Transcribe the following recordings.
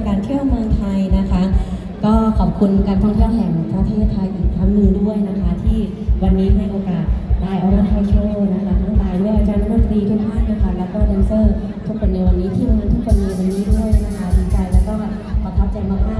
านเทศการเที่ยวเมืองไทยนะคะ ก็ขอบคุณการท่องเที่ยวแห่งประเทศไทยอีกครั้งหนึ่งด้วยนะคะ ที่วันนี้ให้โอกาสได้ออร์ไทยโชว์นะคะทั้งลายด้วยอาจารย์นักดนตรีทุกท่านนะคะ แล้วก็แดนเซอร์ทุกคนในวันนี้ที่งานทุกคนในวันนี้ด้วยนะคะดีใจแล้วก็ประทับใจมากๆ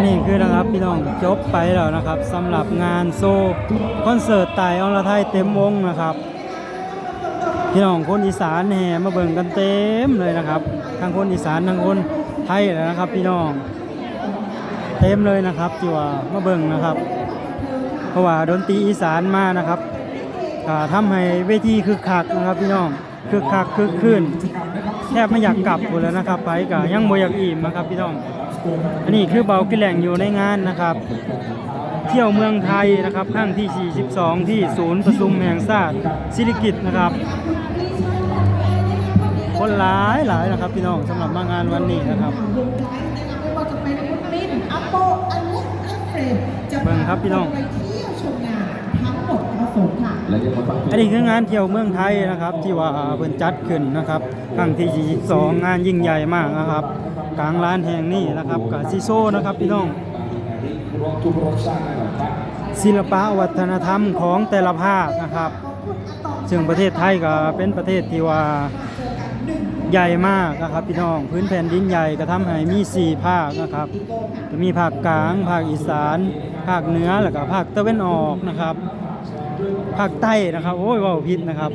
นนี้คือนะครับพี่น้องจบไปแล้วนะครับสำหรับงานโซคอนเสิร์ตไต่อรไทยเต็มวงนะครับ พี่น้องคนอีสานแห่มาเบิ่งกันเต็มเลยนะครับทั้งคนอีสานทั้งคนไทยเลยนะครับ พี่น้อง เต็มเลยนะครับที่ว่ามาเบิ่งนะครับ เพราะว่าดนตรีอีสานมานะครับก็ทำให้เวทีคึกคักนะครับ พี่น้องคึกคักคึกคืนแทบไม่อยากกลับหมดแล้วนะครับ ไปก็ยังบ่อยากอิ่มนะครับ พี่น้อง อันนี้คือเบากิแหล่งอยู่ในงานนะครับ เที่ยวเมืองไทยนะครับครั้งที่ 42 ที่ศูนย์ประชุมแห่งชาติศิริกิตนะครับ คนหลายหลายนะครับพี่น้องสำหรับมางานวันนี้นะครับวงไลฟ์นะคะไม่ว่าจะเป็นคุณมินอัปโปอันลุกอันเฟรมจะเบิ่งครับพี่น้องไปเที่ยวชมงานทั้งหมดทั้งสงค่ะอันนี้คืองานเที่ยวเมืองไทยนะครับ ที่ว่าเพิ่นจัดขึ้นนะครับครั้งที่42งานยิ่งใหญ่มากนะครับ กลางลานแห่งนี้นะครับกับซิโซนะครับพี่น้องศิลปะวัฒนธรรมของแต่ละภาคนะครับซึ่งประเทศไทยก็เป็นประเทศที่ว่าใหญ่มากนะครับพี่น้องพื้นแผ่นดินใหญ่ก็ทำให้มี 4 ภาคนะครับจะมีภาคกลาง ภาคอีสาน ภาคเหนือแล้วก็ภาคตะวันออกนะครับ ภาคใต้นะครับโอ้ยว่าผิดนะครับ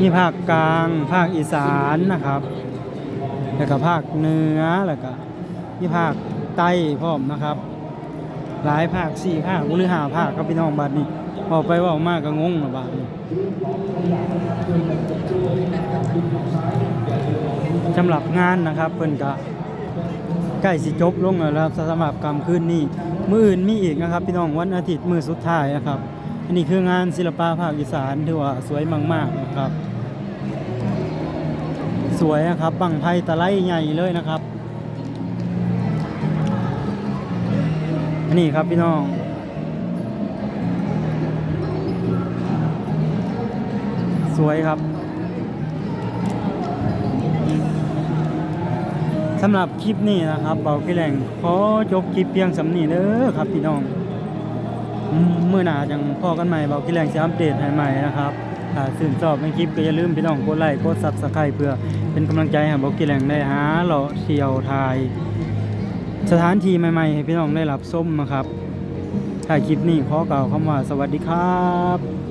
มีภาคกลาง ภาคอีสานนะครับ แล้วก็ภาคเหนือแล้วก็มีภาคใต้พร้อมนะครับ หลายภาคสี่ภาคหรือห้าภาคครับพี่น้องบัดนี้ออกไปว่ามากก็งงนะบัดนี้สำหรับงานนะครับเพิ่นก็ใกล้สิจบลงแล้วครับสำหรับกรรมคืนนี้ มืออื่นมีอีกนะครับ พี่น้องวันอาทิตย์มือสุดท้ายนะครับ อันนี้คืองานศิลปะภาคอีสานที่ว่าสวยมาก ๆนะครับ สวยนะครับบังไพตะไลใหญ่เลยนะครับนี่ครับพี่น้องสวยครับสำหรับคลิปนี้นะครับเบากี่แหล่งขอจบคลิปเพียงสำนีเด้อครับพี่น้อง เมื่อหนาจังพ่อกันใหม่เบากี่แหล่งจะอัปเดตให้ใหม่นะครับถ้าสื่นชอบในคลิปก็อย่าลืมพี่น้องกดไลค์กดซับสไครต์เพื่อเป็นกำลังใจให้เบากี่แหล่งได้หาเลาะเที่ยวทาย สถานที่ใหม่ๆให้พี่น้องได้รับส้มนะครับถ้าคลิปนี้ขอกล่าวคำว่าสวัสดีครับ